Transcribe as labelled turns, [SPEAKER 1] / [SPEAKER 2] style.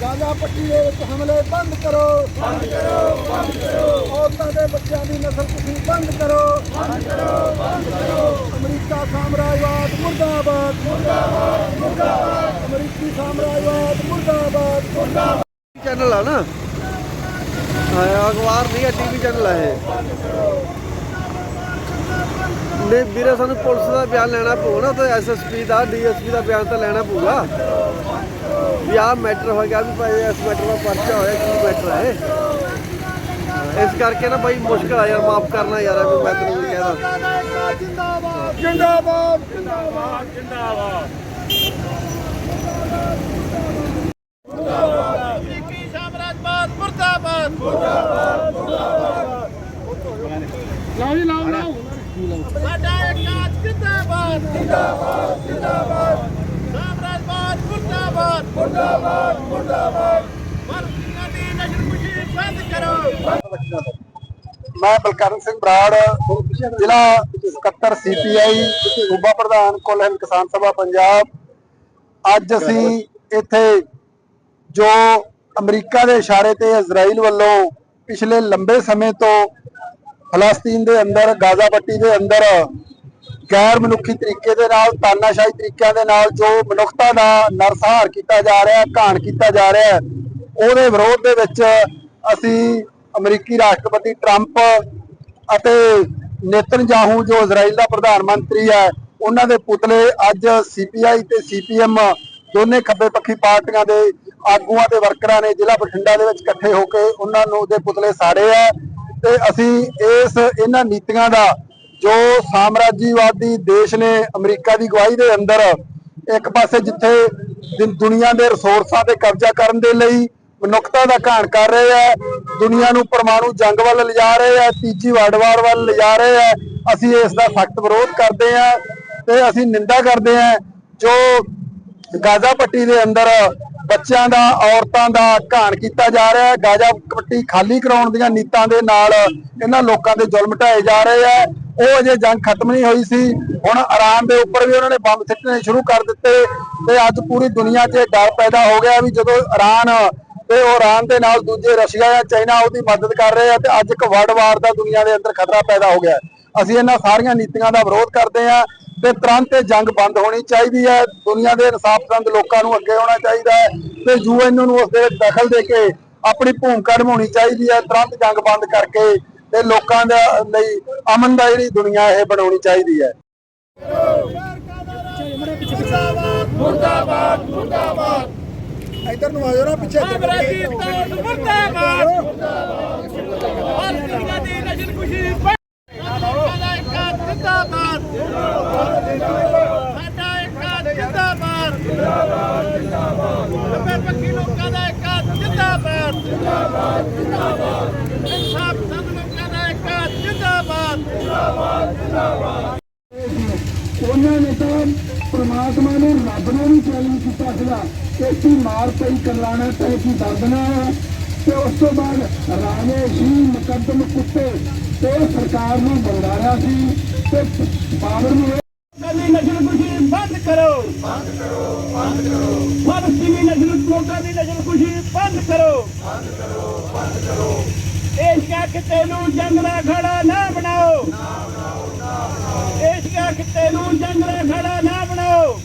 [SPEAKER 1] Gaza ਪੱਟੀ ਦੇ ਵਿੱਚ ਹਮਲੇ ਬੰਦ ਕਰੋ। ਬੰਦ ਕਰੋ ਬੰਦ ਕਰੋ। ਔਰਤਾਂ ਦੇ ਬੱਚਿਆਂ ਦੀ ਨਸਲ ਕੁਸ਼ੀ ਬੰਦ ਕਰੋ। ਬੰਦ ਕਰੋ ਬੰਦ ਕਰੋ। ਅਮਰੀਕਾ ਸਾਮਰਾਜਵਾਦ ਮੁਰਦਾਬਾਦ। ਮੁਰਦਾਬਾਦ ਮੁਰਦਾਬਾਦ। ਅਮਰੀਕੀ ਸਾਮਰਾਜਵਾਦ ਮੁਰਦਾਬਾਦ। ਮੁਰਦਾਬਾਦ
[SPEAKER 2] ਚੈਨਲ ਆ ਨਾ। ਹਾਂ, ਅਖਬਾਰ ਨਹੀਂ ਹੈ ਟੀਵੀ ਚੈਨਲ ਹੈ ਇਹ। ਨਹੀਂ ਵੀਰੇ ਸਾਨੂੰ ਪੁਲਿਸ ਦਾ ਬਿਆਨ ਲੈਣਾ ਪਊਗਾ ਨਾ ਤੇ ਐਸਐਸਪੀ ਦਾ ਡੀਐਸਪੀ ਦਾ ਬਿਆਨ ਤਾਂ ਲੈਣਾ ਪਊਗਾ। ਵੀ ਆਹ ਮੈਟਰ ਹੋ ਗਿਆ ਵੀ ਭਾਈ ਇਸ ਮੈਟਰ ਦਾ ਪਰਚਾ ਹੋਇਆ ਕੀ ਮੈਟਰ ਹੈ? ਇਸ ਕਰਕੇ ਨਾ ਬਾਈ ਮੁਸ਼ਕਲ ਆ ਯਾਰ ਮਾਫ ਕਰਨਾ ਯਾਰ ਮੈਂ ਤੈਨੂੰ ਕਹਿਦਾ
[SPEAKER 1] ਜਿੰਦਾਬਾਦ ਜਿੰਦਾਬਾਦ। ਜਿੰਦਾਬਾਦ
[SPEAKER 3] ਸਾਮਰਾਜਵਾਦ ਮੁਰਦਾਬਾਦ। ਸਾਡਾ ਇਕਾਸ ਜਿੰਦਾਬਾਦ ਜਿੰਦਾਬਾਦ ਸਾਮਰਾਜਵਾਦ ਮੁਰਦਾਬਾਦ ਮੁਰਦਾਬਾਦ ਮੁਰਦਾਬਾਦ ਵਰਤੀਆਂ ਦੀ ਨਸ਼ਰਕੁਸ਼ੀ ਬੰਦ ਕਰੋ
[SPEAKER 1] ਮੈਂ ਬਲਕਰਨ ਸਿੰਘ ਬਰਾੜ, ਜ਼ਿਲ੍ਹਾ ਸਕੱਤਰ ਸੀਪੀਆਈ ਸੂਬਾ ਪ੍ਰਧਾਨ ਕੁੱਲ ਕਿਸਾਨ ਸਭਾ ਪੰਜਾਬ। ਅੱਜ ਅਸੀਂ ਇੱਥੇ ਜੋ ਅਮਰੀਕਾ ਦੇ ਇਸ਼ਾਰੇ ਤੇ ਇਜ਼ਰਾਈਲ ਵੱਲੋਂ ਪਿਛਲੇ ਲੰਬੇ ਸਮੇਂ ਤੋਂ ਫਲਸਤੀਨ ਦੇ ਅੰਦਰ, ਗਾਜ਼ਾ ਪੱਟੀ ਦੇ ਅੰਦਰ ਗੈਰ ਮਨੁੱਖੀ ਤਰੀਕੇ ਦੇ ਨਾਲ, ਤਾਨਾਸ਼ਾਹੀ ਤਰੀਕਿਆਂ ਦੇ ਨਾਲ ਜੋ ਮਨੁੱਖਤਾ ਦਾ ਨਰਸਹਾਰ ਕੀਤਾ ਜਾ ਰਿਹਾ ਹੈ ਘਾਣ ਕੀਤਾ ਜਾ ਰਿਹਾ ਹੈ, ਉਹਦੇ ਵਿਰੋਧ ਦੇ ਵਿੱਚ ਅਸੀਂ ਅਮਰੀਕੀ ਰਾਸ਼ਟਰਪਤੀ ਟਰੰਪ ਅਤੇ ਨੇਤਨਯਾਹੂ ਜੋ ਇਜ਼ਰਾਈਲ ਦਾ ਪ੍ਰਧਾਨ ਮੰਤਰੀ ਹੈ, ਉਹਨਾਂ ਦੇ ਪੁਤਲੇ ਅੱਜ ਸੀਪੀਆਈ ਤੇ ਸੀਪੀਐਮ ਦੋਨੇ ਖੱਬੇ ਪੱਖੀ ਪਾਰਟੀਆਂ ਦੇ ਆਗੂਆਂ ਤੇ ਵਰਕਰਾਂ ਨੇ ਜ਼ਿਲ੍ਹਾ ਬਠਿੰਡਾ ਦੇ ਵਿੱਚ ਇਕੱਠੇ ਹੋ ਕੇ ਉਹਨਾਂ ਨੂੰ ਦੇ ਪੁਤਲੇ ਸਾੜੇ ਆ ਤੇ ਅਸੀਂ ਇਸ ਇਹਨਾਂ ਨੀਤੀਆਂ ਦਾ ਜੋ ਸਾਮਰਾਜੀਵਾਦੀ ਦੇਸ਼ ਨੇ ਅਮਰੀਕਾ ਦੀ ਗਵਾਹੀ ਦੇ ਅੰਦਰ ਇੱਕ ਪਾਸੇ ਜਿੱਥੇ ਦੁ- ਦੁਨੀਆ ਦੇ ਰਿਸੋਰਸਾਂ ਤੇ ਕਬਜ਼ਾ ਕਰਨ ਦੇ ਲਈ ਮਨੁੱਖਤਾ ਦਾ ਘਾਣ ਕਰ ਰਹੇ ਆ, ਦੁਨੀਆ ਨੂੰ ਪਰਮਾਣੂ ਜੰਗ ਵੱਲ ਲਿਜਾ ਰਹੇ ਆ, ਤੀਜੀ ਵਰਲਡ ਵਾਰ ਵੱਲ ਲਿਜਾ ਰਹੇ ਆ, ਅਸੀਂ ਇਸ ਦਾ ਸਖਤ ਵਿਰੋਧ ਕਰਦੇ ਆ ਤੇ ਅਸੀਂ ਨਿੰਦਾ ਕਰਦੇ ਆ ਜੋ ਗਾਜ਼ਾ ਪੱਟੀ ਦੇ ਅੰਦਰ ਬੱਚਿਆਂ ਦਾ, ਔਰਤਾਂ ਦਾ ਘਾਣ ਕੀਤਾ ਜਾ ਰਿਹਾ ਹੈ, ਗਾਜ਼ਾ ਪੱਟੀ ਖਾਲੀ ਕਰਾਉਣ ਦੀਆਂ ਨੀਤਾਂ ਦੇ ਨਾਲ ਇਹਨਾਂ ਲੋਕਾਂ ਦੇ ਜ਼ੁਲਮ ਢਾਏ ਜਾ ਰਹੇ ਆ। ਉਹ ਅਜੇ ਜੰਗ ਖਤਮ ਨਹੀਂ ਹੋਈ ਸੀ। ਹੁਣ ਇਰਾਨ ਦੇ ਉੱਪਰ ਵੀ ਉਹਨਾਂ ਨੇ ਬੰਬ ਸਿੱਟਣੇ ਸ਼ੁਰੂ ਕਰ ਦਿੱਤੇ ਤੇ ਅੱਜ ਪੂਰੀ ਦੁਨੀਆ 'ਚ ਇਹ ਡਰ ਪੈਦਾ ਹੋ ਗਿਆ ਵੀ ਜਦੋਂ ਇਰਾਨ ਤੇ ਉਹ ਇਰਾਨ ਦੇ ਨਾਲ ਦੂਜੇ ਰਸ਼ੀਆ ਜਾਂ ਚਾਈਨਾ ਉਹਦੀ ਮਦਦ ਕਰ ਰਹੇ ਆ ਤੇ ਅੱਜ ਇੱਕ ਵਰਲਡ ਵਾਰ ਦਾ ਦੁਨੀਆ ਦੇ ਅੰਦਰ ਖਤਰਾ ਪੈਦਾ ਹੋ ਗਿਆ। ਅਸੀਂ ਇਹਨਾਂ ਸਾਰੀਆਂ ਨੀਤੀਆਂ ਦਾ ਵਿਰੋਧ ਕਰਦੇ ਆ ਤੇ ਤੁਰੰਤ ਇਹ ਜੰਗ ਬੰਦ ਹੋਣੀ ਚਾਹੀਦੀ ਹੈ। ਦੁਨੀਆ ਦੇ ਇਨਸਾਫ ਲੋਕਾਂ ਨੂੰ ਅੱਗੇ ਆਉਣਾ ਚਾਹੀਦਾ ਹੈ ਤੇ ਯੂਐਨ ਨੂੰ ਉਸ ਦੇ ਵਿੱਚ ਦਖਲ ਦੇ ਕੇ ਆਪਣੀ ਭੂਮਿਕਾ ਨਿਭਾਉਣੀ ਚਾਹੀਦੀ ਹੈ। ਤੁਰੰਤ ਜੰਗ ਬੰਦ ਕਰਕੇ ਤੇ ਲੋਕਾਂ ਦੇ ਲਈ ਅਮਨ ਦਾ ਜਿਹੜੀ ਦੁਨੀਆ ਇਹ ਬਣਾਉਣੀ ਚਾਹੀਦੀ ਹੈ।
[SPEAKER 3] ਮੁਰਦਾਬਾਦ ਮੁਰਦਾਬਾਦ
[SPEAKER 1] ਇਧਰ ਨੂੰ ਆਜੋ ਨਾ ਪਿੱਛੇ।
[SPEAKER 3] ਦੀ ਇਕਾਸ ਜਿੰਦਾਬਾਦ ਸਾਡਾ ਇਕਾਸ ਜਿੰਦਾਬਾਦ ਖੱਬੇ ਪੱਖੀ ਲੋਕਾਂ ਦਾ ਇਕਾਸ ਜਿੰਦਾਬਾਦ ਇਨਸਾਫ ਪਸੰਦ ਲੋਕਾਂ ਦਾ ਇਕਾਸ ਜਿੰਦਾਬਾਦ
[SPEAKER 4] ਉਹਨਾਂ ਨੇ ਤਾਂ ਪ੍ਰਮਾਤਮਾ ਨੇ ਰੱਬ ਨੂੰ ਵੀ ਚੈਲੰਜ ਕੀਤਾ ਸੀਗਾ ਕਿ ਕੀ ਮਾਰ ਪਈ ਕਰਲਾਣਾ ਤੇ ਕੀ ਦਰਦਨਾ ਤੇ ਉਸ ਤੋਂ ਬਾਅਦ ਰਾਣੇ ਸੀ ਮੁਕੱਦਮ ਕੁੱਤੇ ਤੇ ਸਰਕਾਰ ਨੂੰ ਬੰਦਾਰਿਆ ਸੀ ਤੇ ਪਾਵਰ ਨੂੰ
[SPEAKER 3] ਕਦੀ ਨਸ਼ਰ ਕੁਸ਼ੀ ਬੰਦ ਕਰੋ। ਬੰਦ ਕਰੋ ਬੰਦ ਕਰੋ। ਫਲਸਤੀਨੀ ਨਸ਼ਰ ਲੋਕਾਂ ਦੀ ਨਸ਼ਰ ਕੁਸ਼ੀ ਬੰਦ ਕਰੋ। ਬੰਦ ਕਰੋ ਬੰਦ ਕਰੋ। ਏਸ਼ੀਆ ਕਿਤੇ ਨੂੰ ਜੰਗਲਾ ਖੜਾ ਨਾ ਬਣਾਓ ਦੇਸ਼ ਦਾ ਖਿੱਤੇ ਨੂੰ ਜੰਗਲੇ ਖੜਾ ਨਾ ਬਣਾਓ।